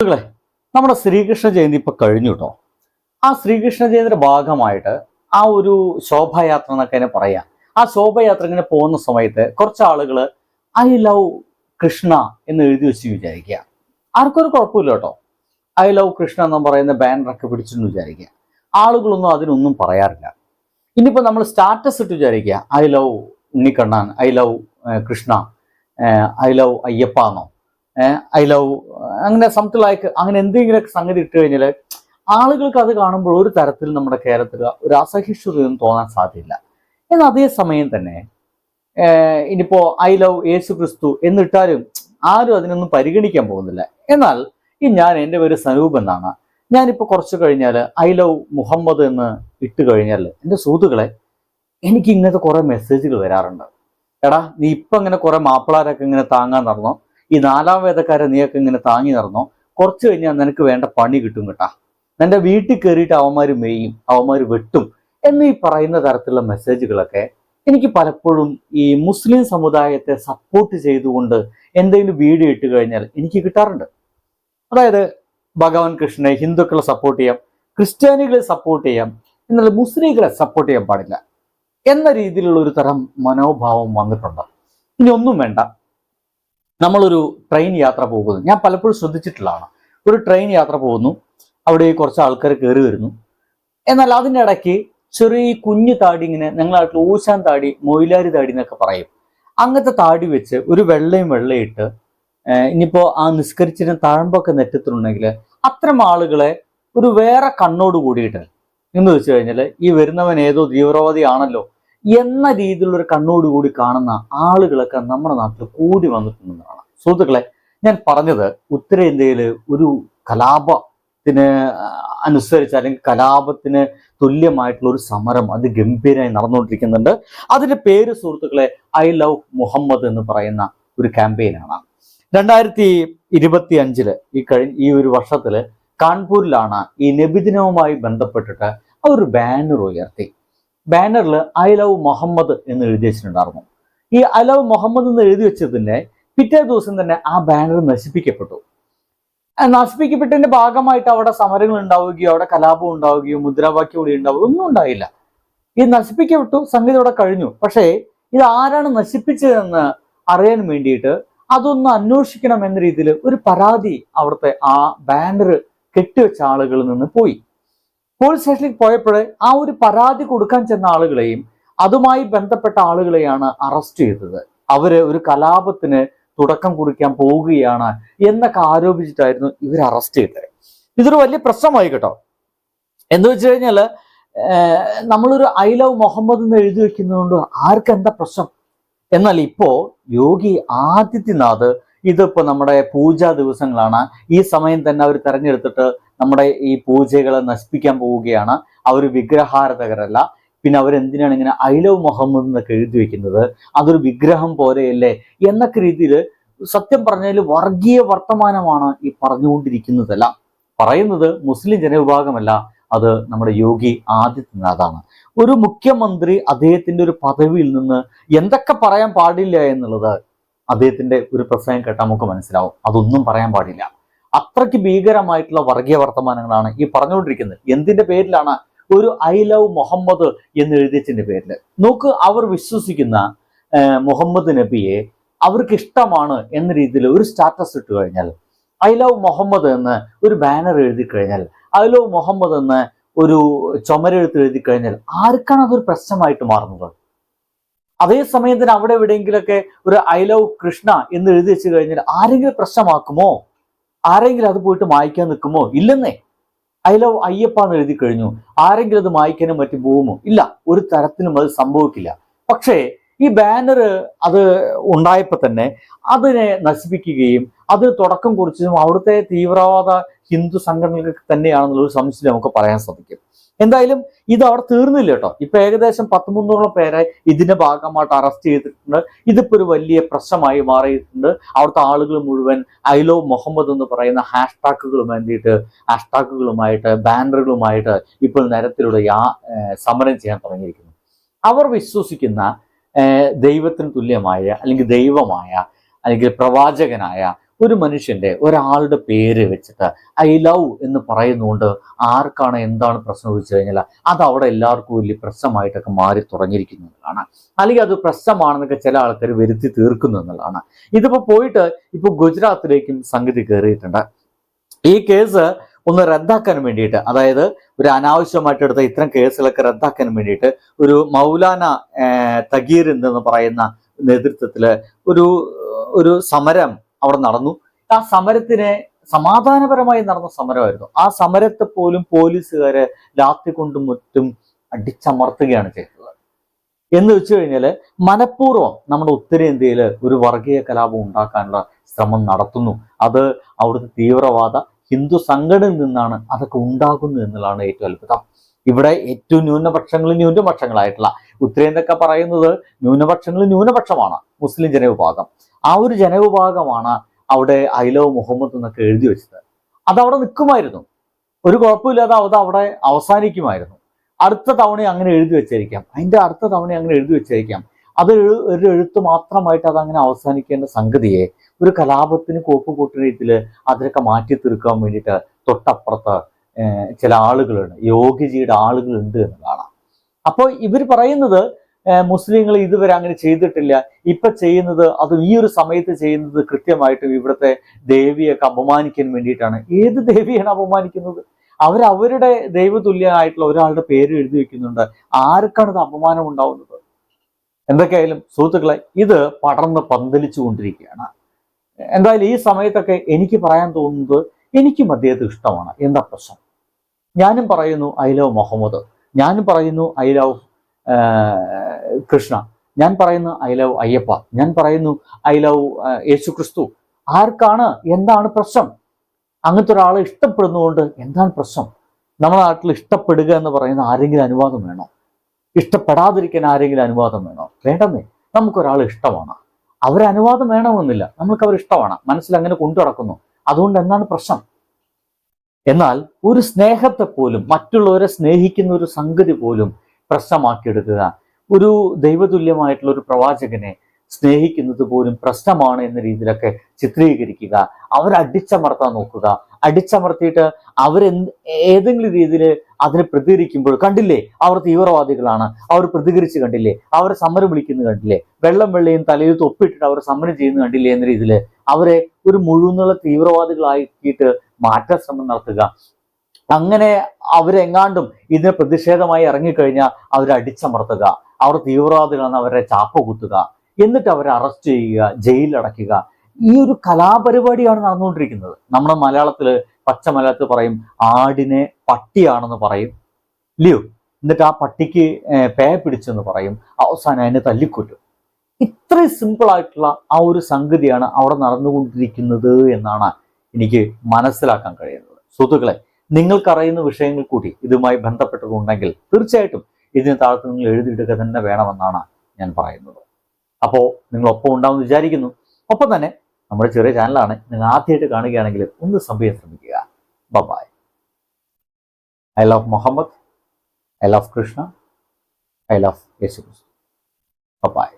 സുഹൃത്തുക്കളെ നമ്മുടെ ശ്രീകൃഷ്ണ ജയന്തി ഇപ്പൊ കഴിഞ്ഞു കേട്ടോ ആ ശ്രീകൃഷ്ണ ജയന്തിയുടെ ഭാഗമായിട്ട് ആ ഒരു ശോഭായാത്ര എന്നൊക്കെ അതിനെ പറയാം. ആ ശോഭയാത്ര ഇങ്ങനെ പോകുന്ന സമയത്ത് കുറച്ച് ആളുകൾ ഐ ലവ് കൃഷ്ണ എന്ന് എഴുതി വെച്ച് വിചാരിക്കുക. ആർക്കൊരു കുഴപ്പമില്ല കേട്ടോ ഐ ലവ് കൃഷ്ണ എന്ന് പറയുന്ന ബാനറൊക്കെ പിടിച്ചെന്ന് വിചാരിക്കുക. ആളുകളൊന്നും അതിനൊന്നും പറയാറില്ല. ഇനിയിപ്പോൾ നമ്മൾ സ്റ്റാറ്റസ് ഇട്ട് വിചാരിക്കുക. I love Unnikannan I love Krishna I love Ayyappa എന്നോ. ഐ ലവ് അങ്ങനെ സംതിങ് ലൈക്ക് അങ്ങനെ എന്തെങ്കിലുമൊക്കെ സംഗതി ഇട്ട് കഴിഞ്ഞാൽ ആളുകൾക്ക് അത് കാണുമ്പോൾ ഒരു തരത്തിൽ നമ്മുടെ കേരളത്തിൽ ഒരു അസഹിഷ്ണുതയൊന്നും തോന്നാൻ സാധ്യമില്ല എന്നാൽ അതേസമയം തന്നെ ഇനിയിപ്പോ ഐ ലവ് യേശു ക്രിസ്തു എന്നിട്ടാലും ആരും അതിനൊന്നും പരിഗണിക്കാൻ പോകുന്നില്ല. എന്നാൽ ഈ ഞാൻ എന്റെ പേര് സനൂപ് എന്നാണ്. ഞാനിപ്പോൾ കുറച്ച് കഴിഞ്ഞാൽ ഐ ലവ് മുഹമ്മദ് എന്ന് ഇട്ട് കഴിഞ്ഞാൽ എന്റെ സുഹൃത്തുക്കളെ എനിക്ക് ഇങ്ങനത്തെ കുറേ മെസ്സേജുകൾ വരാറുണ്ട്. എടാ നീ ഇപ്പം ഇങ്ങനെ കുറേ മാപ്പിളാരൊക്കെ ഇങ്ങനെ താങ്ങാൻ നടന്നോ? ഈ നാലാം വേദക്കാരെ നീയൊക്കെ ഇങ്ങനെ താങ്ങി നടന്നോ? കുറച്ച് കഴിഞ്ഞാൽ നിനക്ക് വേണ്ട പണി കിട്ടും കേട്ടാ. നിന്റെ വീട്ടിൽ കയറിയിട്ട് അവന്മാർ മെയ്യും അവന്മാർ വെട്ടും എന്നീ പറയുന്ന തരത്തിലുള്ള മെസ്സേജുകളൊക്കെ എനിക്ക് പലപ്പോഴും ഈ മുസ്ലിം സമുദായത്തെ സപ്പോർട്ട് ചെയ്തുകൊണ്ട് എന്തെങ്കിലും വീഡിയോ ഇട്ട് കഴിഞ്ഞാൽ എനിക്ക് കിട്ടാറുണ്ട്. അതായത് ഭഗവാൻ കൃഷ്ണനെ ഹിന്ദുക്കളെ സപ്പോർട്ട് ചെയ്യാം ക്രിസ്ത്യാനികളെ സപ്പോർട്ട് ചെയ്യാം എന്നാൽ മുസ്ലിങ്ങളെ സപ്പോർട്ട് ചെയ്യാൻ പാടില്ല എന്ന രീതിയിലുള്ള ഒരു തരം മനോഭാവം വന്നിട്ടുണ്ട്. ഇനി ഒന്നും വേണ്ട. നമ്മളൊരു ട്രെയിൻ യാത്ര പോകുന്നു ഞാൻ പലപ്പോഴും ശ്രദ്ധിച്ചിട്ടുള്ളതാണ്. ഒരു ട്രെയിൻ യാത്ര പോകുന്നു. അവിടെ കുറച്ച് ആൾക്കാർ കയറി വരുന്നു. എന്നാൽ അതിന്റെ ഇടയ്ക്ക് ചെറിയ കുഞ്ഞു താടി ഇങ്ങനെ ഞങ്ങളായിട്ട് ഊശാൻ താടി മൊയിലാരി താടി എന്നൊക്കെ പറയും. അങ്ങനത്തെ താടി വെച്ച് ഒരു വെള്ളയും വെള്ളയിട്ട് ഇനിയിപ്പോൾ ആ നിസ്കരിച്ചിന് തഴമ്പൊക്കെ നെറ്റത്തിലുണ്ടെങ്കിൽ അത്തരം ആളുകളെ ഒരു വേറെ കണ്ണോട് കൂടിയിട്ട് എന്ന് വെച്ച് കഴിഞ്ഞാൽ ഈ വരുന്നവൻ ഏതോ തീവ്രവാദി ആണല്ലോ എന്ന രീതിയിലുള്ള ഒരു കണ്ണോടുകൂടി കാണുന്ന ആളുകളൊക്കെ നമ്മുടെ നാട്ടിൽ കൂടി വന്നിട്ടുണ്ടെന്നാണ്. സുഹൃത്തുക്കളെ ഞാൻ പറഞ്ഞത് ഉത്തരേന്ത്യയിൽ ഒരു കലാപത്തിന് അനുസരിച്ച് അല്ലെങ്കിൽ കലാപത്തിന് തുല്യമായിട്ടുള്ള ഒരു സമരം അത് ഗംഭീരമായി നടന്നുകൊണ്ടിരിക്കുന്നുണ്ട്. അതിന്റെ പേര് സുഹൃത്തുക്കളെ ഐ ലവ് മുഹമ്മദ് എന്ന് പറയുന്ന ഒരു ക്യാമ്പയിനാണ്. രണ്ടായിരത്തി ഇരുപത്തി അഞ്ചിൽ ഈ കഴിഞ്ഞ ഈ ഒരു വർഷത്തിൽ കാൺപൂരിലാണ് ഈ നബിദിനവുമായി ബന്ധപ്പെട്ടിട്ട് ഒരു ബാനർ ഉയർത്തി. ബാനറിൽ ഐ ലവ് മുഹമ്മദ് എന്ന് എഴുതി വെച്ചിട്ടുണ്ടായിരുന്നു. ഈ ഐ ലവ് മുഹമ്മദ് എന്ന് എഴുതി വെച്ചതിന്റെ പിറ്റേ ദിവസം തന്നെ ആ ബാനർ നശിപ്പിക്കപ്പെട്ടു. നശിപ്പിക്കപ്പെട്ടതിന്റെ ഭാഗമായിട്ട് അവിടെ സമരങ്ങൾ ഉണ്ടാവുകയോ അവിടെ കലാപം ഉണ്ടാവുകയോ മുദ്രാവാക്യം കൂടി ഉണ്ടാവുകയോ ഒന്നും ഉണ്ടായില്ല. ഇത് നശിപ്പിക്കപ്പെട്ടു സംഗതി അവിടെ കഴിഞ്ഞു. പക്ഷേ ഇത് ആരാണ് നശിപ്പിച്ചതെന്ന് അറിയാൻ വേണ്ടിയിട്ട് അതൊന്ന് അന്വേഷിക്കണം എന്ന രീതിയിൽ ഒരു പരാതി അവിടുത്തെ ആ ബാനർ കെട്ടിവെച്ച ആളുകളിൽ നിന്ന് പോയി. പോലീസ് സ്റ്റേഷനിൽ പോയപ്പോഴേ ആ ഒരു പരാതി കൊടുക്കാൻ ചെന്ന ആളുകളെയും അതുമായി ബന്ധപ്പെട്ട ആളുകളെയാണ് അറസ്റ്റ് ചെയ്തത്. അവർ ഒരു കലാപത്തിന് തുടക്കം കുറിക്കാൻ പോവുകയാണ് എന്നൊക്കെ ആരോപിച്ചിട്ടായിരുന്നു ഇവർ അറസ്റ്റ് ചെയ്തത്. ഇതൊരു വലിയ പ്രശ്നമായി കേട്ടോ. എന്ന് വെച്ച് കഴിഞ്ഞാൽ നമ്മളൊരു ഐ ലവ് മുഹമ്മദ് എന്ന് എഴുതി വെക്കുന്നതുകൊണ്ട് ആർക്കെന്താ പ്രശ്നം? എന്നാൽ ഇപ്പോ യോഗി ആദിത്യനാഥ് ഇതിപ്പോ നമ്മുടെ പൂജാ ദിവസങ്ങളാണ്. ഈ സമയം തന്നെ അവർ തെരഞ്ഞെടുത്തിട്ട് നമ്മുടെ ഈ പൂജകളെ നശിപ്പിക്കാൻ പോവുകയാണ്. അവർ വിഗ്രഹാരതകരല്ല പിന്നെ അവരെന്തിനാണ് ഇങ്ങനെ ഐ ലവ് മുഹമ്മദ് എന്നൊക്കെ എഴുതി വെക്കുന്നത്? അതൊരു വിഗ്രഹം പോലെയല്ലേ? എന്നൊക്കെ രീതിയിൽ സത്യം പറഞ്ഞാൽ വർഗീയ വർത്തമാനമാണ് ഈ പറഞ്ഞുകൊണ്ടിരിക്കുന്നതെല്ലാം. പറയുന്നത് മുസ്ലിം ജനവിഭാഗമല്ല. അത് നമ്മുടെ യോഗി ആദിത്യനാഥാണ്. ഒരു മുഖ്യമന്ത്രി അദ്ദേഹത്തിന്റെ ഒരു പദവിയിൽ നിന്ന് എന്തൊക്കെ പറയാൻ പാടില്ല എന്നുള്ളത് അദ്ദേഹത്തിന്റെ ഒരു പ്രസംഗം കേട്ടാൽ നമുക്ക് മനസ്സിലാവും. അതൊന്നും പറയാൻ പാടില്ല. അത്രയ്ക്ക് ഭീകരമായിട്ടുള്ള വർഗീയ വർത്തമാനങ്ങളാണ് ഈ പറഞ്ഞുകൊണ്ടിരിക്കുന്നത്. എന്തിന്റെ പേരിലാണ്? ഒരു ഐ ലവ് മുഹമ്മദ് എന്ന് എഴുതിയതിന്റെ പേരിൽ നോക്ക് അവർ വിശ്വസിക്കുന്ന മുഹമ്മദ് നബിയെ അവർക്ക് ഇഷ്ടമാണ് എന്ന രീതിയിൽ ഒരു സ്റ്റാറ്റസ് ഇട്ട് കഴിഞ്ഞാൽ ഐ ലവ് മുഹമ്മദ് എന്ന് ഒരു ബാനർ എഴുതി കഴിഞ്ഞാൽ ഐ ലവ് മുഹമ്മദ് എന്ന് ഒരു ചുമരെഴുത്ത് എഴുതി കഴിഞ്ഞാൽ ആർക്കാണ് അതൊരു പ്രശ്നമായിട്ട് മാറുന്നത്? അതേ സമയത്തിന് അവിടെ എവിടെയെങ്കിലൊക്കെ ഒരു ഐ ലവ് കൃഷ്ണ എന്ന് എഴുതി വെച്ച് കഴിഞ്ഞാൽ ആരെങ്കിലും പ്രശ്നമാക്കുമോ? ആരെങ്കിലും അത് പോയിട്ട് മായ്ക്കാൻ നിൽക്കുമോ? ഇല്ലെന്നേ. ഐ ലവ് അയ്യപ്പ എന്ന് എഴുതി കഴിഞ്ഞു. ആരെങ്കിലും അത് മായ്ക്കാനും മറ്റും പോകുമോ? ഇല്ല ഒരു തരത്തിലും അത് സംഭവിക്കില്ല. പക്ഷേ ഈ ബാനർ അത് ഉണ്ടായപ്പോൾ തന്നെ അതിനെ നശിപ്പിക്കുകയും അത് തുടക്കം കുറിച്ചതും അവിടുത്തെ തീവ്രവാദ ഹിന്ദു സംഘടനകൾക്ക് തന്നെയാണെന്നുള്ള ഒരു സംശയം നമുക്ക് പറയാൻ സാധിക്കും. എന്തായാലും ഇത് അവിടെ തീർന്നില്ല കേട്ടോ. ഇപ്പൊ ഏകദേശം പത്ത് മുന്നൂറോളം പേരെ ഇതിന്റെ ഭാഗമായിട്ട് അറസ്റ്റ് ചെയ്തിട്ടുണ്ട്. ഇതിപ്പോ ഒരു വലിയ പ്രശ്നമായി മാറിയിട്ടുണ്ട്. അവിടുത്തെ ആളുകൾ മുഴുവൻ ഐ ലവ് മുഹമ്മദ് എന്ന് പറയുന്ന ഹാഷ്ടാഗുകൾ വേണ്ടിയിട്ട് ഹാഷ്ടാഗുകളുമായിട്ട് ബാനറുകളുമായിട്ട് ഇപ്പോൾ നിരത്തിലൂടെ യാ സമരം ചെയ്യാൻ തുടങ്ങിയിരിക്കുന്നു. അവർ വിശ്വസിക്കുന്ന ദൈവത്തിന് തുല്യമായ അല്ലെങ്കിൽ ദൈവമായ അല്ലെങ്കിൽ പ്രവാചകനായ ഒരു മനുഷ്യന്റെ ഒരാളുടെ പേര് വെച്ചിട്ട് ഐ ലവ് എന്ന് പറയുന്നതുകൊണ്ട് ആർക്കാണ് എന്താണ് പ്രശ്നം ചോദിച്ചു കഴിഞ്ഞാൽ അത് അവിടെ എല്ലാവർക്കും വലിയ പ്രശ്നമായിട്ടൊക്കെ മാറി തുടങ്ങിയിരിക്കുന്നു എന്നുള്ളതാണ്. അല്ലെങ്കിൽ അത് പ്രശ്നമാണെന്നൊക്കെ ചില ആൾക്കാർ വരുത്തി തീർക്കുന്നു എന്നുള്ളതാണ്. ഇതിപ്പോ പോയിട്ട് ഇപ്പൊ ഗുജറാത്തിലേക്കും സംഗതി കയറിയിട്ടുണ്ട് ഈ കേസ് ഒന്ന് റദ്ദാക്കാൻ വേണ്ടിയിട്ട് അതായത് ഒരു അനാവശ്യമായിട്ട് എടുത്ത ഇത്തരം കേസുകളൊക്കെ റദ്ദാക്കാൻ വേണ്ടിയിട്ട് ഒരു മൗലാന തഗീർ എന്ന് പറയുന്ന നേതൃത്വത്തിൽ ഒരു ഒരു സമരം അവിടെ നടന്നു. ആ സമരത്തിനെ സമാധാനപരമായി നടന്ന സമരമായിരുന്നു. ആ സമരത്തെ പോലും പോലീസുകാര് രാത്രി കൊണ്ടും മറ്റും അടിച്ചമർത്തുകയാണ് ചെയ്തത്. എന്ന് വെച്ചു കഴിഞ്ഞാൽ മനഃപൂർവം നമ്മുടെ ഉത്തരേന്ത്യയിൽ ഒരു വർഗീയ കലാപം ഉണ്ടാക്കാനുള്ള ശ്രമം നടത്തുന്നു. അത് അവിടുത്തെ തീവ്രവാദ ഹിന്ദു സംഘടനയിൽ നിന്നാണ് അതൊക്കെ ഉണ്ടാകുന്നത് എന്നുള്ളതാണ് ഏറ്റവും അത്ഭുതം. ഇവിടെ ഏറ്റവും ന്യൂനപക്ഷങ്ങൾ ന്യൂനപക്ഷങ്ങളായിട്ടുള്ള ഉത്തരേന്ത്യയൊക്കെ പറയുന്നത് ന്യൂനപക്ഷങ്ങൾ ന്യൂനപക്ഷമാണ്. മുസ്ലിം ജനവിഭാഗം. ആ ഒരു ജനവിഭാഗമാണ് അവിടെ ഐ ലവ് മുഹമ്മദ് എന്നൊക്കെ എഴുതി വെച്ചത്. അത് അവിടെ നിൽക്കുമായിരുന്നു. ഒരു കുഴപ്പമില്ലാതെ അത് അവിടെ അവസാനിക്കുമായിരുന്നു. അടുത്ത തവണ അങ്ങനെ എഴുതി വെച്ചിരിക്കാം അതിന്റെ അടുത്ത തവണ അങ്ങനെ എഴുതി വെച്ചിരിക്കാം അത് ഒരു എഴുത്ത് മാത്രമായിട്ട് അത് അങ്ങനെ അവസാനിക്കേണ്ട സംഗതിയെ ഒരു കലാപത്തിന് കോപ്പ് കൂട്ടുന്ന രീതിയിൽ അതിനൊക്കെ മാറ്റി തീർക്കാൻ വേണ്ടിയിട്ട് തൊട്ടപ്പുറത്ത് ചില ആളുകളുണ്ട്. യോഗിജിയുടെ ആളുകളുണ്ട് എന്നതാണ് അപ്പോൾ ഇവർ പറയുന്നത് മുസ്ലിങ്ങൾ ഇതുവരെ അങ്ങനെ ചെയ്തിട്ടില്ല. ഇപ്പൊ ചെയ്യുന്നത് അത് ഈ ഒരു സമയത്ത് ചെയ്യുന്നത് കൃത്യമായിട്ടും ഇവിടുത്തെ ദേവിയൊക്കെ അപമാനിക്കാൻ വേണ്ടിയിട്ടാണ്. ഏത് ദേവിയാണ് അപമാനിക്കുന്നത്? അവർ അവരുടെ ദൈവതുല്യനായിട്ടുള്ള ഒരാളുടെ പേര് എഴുതി വെക്കുന്നുണ്ട്. ആർക്കാണ് ഇത് അപമാനം ഉണ്ടാവുന്നത്? എന്തൊക്കെയായാലും സുഹൃത്തുക്കളെ ഇത് പടർന്ന് പന്തലിച്ചു കൊണ്ടിരിക്കുകയാണ്. എന്തായാലും ഈ സമയത്തൊക്കെ എനിക്ക് പറയാൻ തോന്നുന്നത് എനിക്കും അദ്ദേഹത്തെ ഇഷ്ടമാണ്. എന്താ പ്രശ്നം? ഞാനും പറയുന്നു ഐ ലവ് മുഹമ്മദ്. ഞാനും പറയുന്നു ഐ ലവ് കൃഷ്ണ. ഞാൻ പറയുന്നു ഐ ലവ് അയ്യപ്പ. ഞാൻ പറയുന്നു ഐ ലവ് യേശു ക്രിസ്തു ആർക്കാണ്? എന്താണ് പ്രശ്നം? അങ്ങനത്തെ ഒരാളെ ഇഷ്ടപ്പെടുന്നതുകൊണ്ട് എന്താണ് പ്രശ്നം? നമ്മുടെ നാട്ടിൽ ഇഷ്ടപ്പെടുക എന്ന് പറയുന്ന ആരെങ്കിലും അനുവാദം വേണോ? ഇഷ്ടപ്പെടാതിരിക്കാൻ ആരെങ്കിലും അനുവാദം വേണോ? വേണ്ടെന്നേ. നമുക്കൊരാൾ ഇഷ്ടമാണ്. അവർ അനുവാദം വേണമെന്നില്ല. നമ്മൾക്ക് അവർ ഇഷ്ടമാണ്. മനസ്സിൽ അങ്ങനെ കൊണ്ടു നടക്കുന്നു. അതുകൊണ്ട് എന്താണ് പ്രശ്നം? എന്നാൽ ഒരു സ്നേഹത്തെ പോലും മറ്റുള്ളവരെ സ്നേഹിക്കുന്ന ഒരു സംഗതി പോലും പ്രശ്നമാക്കിയെടുക്കുക ഒരു ദൈവതുല്യമായിട്ടുള്ള ഒരു പ്രവാചകനെ സ്നേഹിക്കുന്നത് പോലും പ്രശ്നമാണ് എന്ന രീതിയിലൊക്കെ ചിത്രീകരിക്കുക അടിച്ചമർത്താൻ നോക്കുക. അടിച്ചമർത്തിയിട്ട് അവരെ ഏതെങ്കിലും രീതിയിൽ അതിനെ പ്രതികരിക്കുമ്പോൾ കണ്ടില്ലേ അവർ തീവ്രവാദികളാണ് അവർ പ്രതികരിച്ച് കണ്ടില്ലേ അവർ സമരം വിളിക്കുന്നത് കണ്ടില്ലേ വെള്ളം വെള്ളയും തലയിൽ തൊപ്പിട്ടിട്ട് അവർ സമരം ചെയ്യുന്നത് കണ്ടില്ലേ എന്ന രീതിയിൽ അവരെ ഒരു മുഴുവനുള്ള തീവ്രവാദികളാക്കിയിട്ട് മാറ്റാൻ ശ്രമം നടത്തുക. അങ്ങനെ അവരെങ്ങാണ്ടും ഇതിന് പ്രതിഷേധമായി ഇറങ്ങിക്കഴിഞ്ഞാൽ അവരെ അടിച്ചമർത്തുക. അവർ തീവ്രവാദികളാണ് അവരെ ചാപ്പ കുത്തുക. എന്നിട്ട് അവരെ അറസ്റ്റ് ചെയ്യുക ജയിലിലടയ്ക്കുക ഈ ഒരു കലാപരിപാടിയാണ് നടന്നുകൊണ്ടിരിക്കുന്നത്. നമ്മുടെ മലയാളത്തിൽ പച്ച മലയാളത്തിൽ പറയും ആടിനെ പട്ടിയാണെന്ന് പറയും. ഇല്ലയോ എന്നിട്ട് ആ പട്ടിക്ക് പേ പിടിച്ചെന്ന് പറയും. അവസാനം അതിനെ തല്ലിക്കൊല്ലും. ഇത്രയും സിമ്പിൾ ആയിട്ടുള്ള ആ ഒരു സംഗതിയാണ് അവിടെ നടന്നുകൊണ്ടിരിക്കുന്നത് എന്നാണ് എനിക്ക് മനസ്സിലാക്കാൻ കഴിയുന്നത്. സുഹൃത്തുക്കളെ നിങ്ങൾക്കറിയുന്ന വിഷയങ്ങൾ കൂടി ഇതുമായി ബന്ധപ്പെട്ടിട്ടുണ്ടെങ്കിൽ തീർച്ചയായിട്ടും ഇതിന് താഴത്ത് നിങ്ങൾ എഴുതിയിടുക തന്നെ വേണമെന്നാണ് ഞാൻ പറയുന്നത്. അപ്പോൾ നിങ്ങൾ ഒപ്പം ഉണ്ടാവും വിചാരിക്കുന്നു. ഒപ്പം തന്നെ നമ്മുടെ ചെറിയ ചാനലാണ്. നിങ്ങൾ ആദ്യമായിട്ട് കാണുകയാണെങ്കിൽ ഒന്ന് സംഭവിക്കാൻ ശ്രമിക്കുക. Bye bye I love Muhammad I love Krishna I love Yeshu bye bye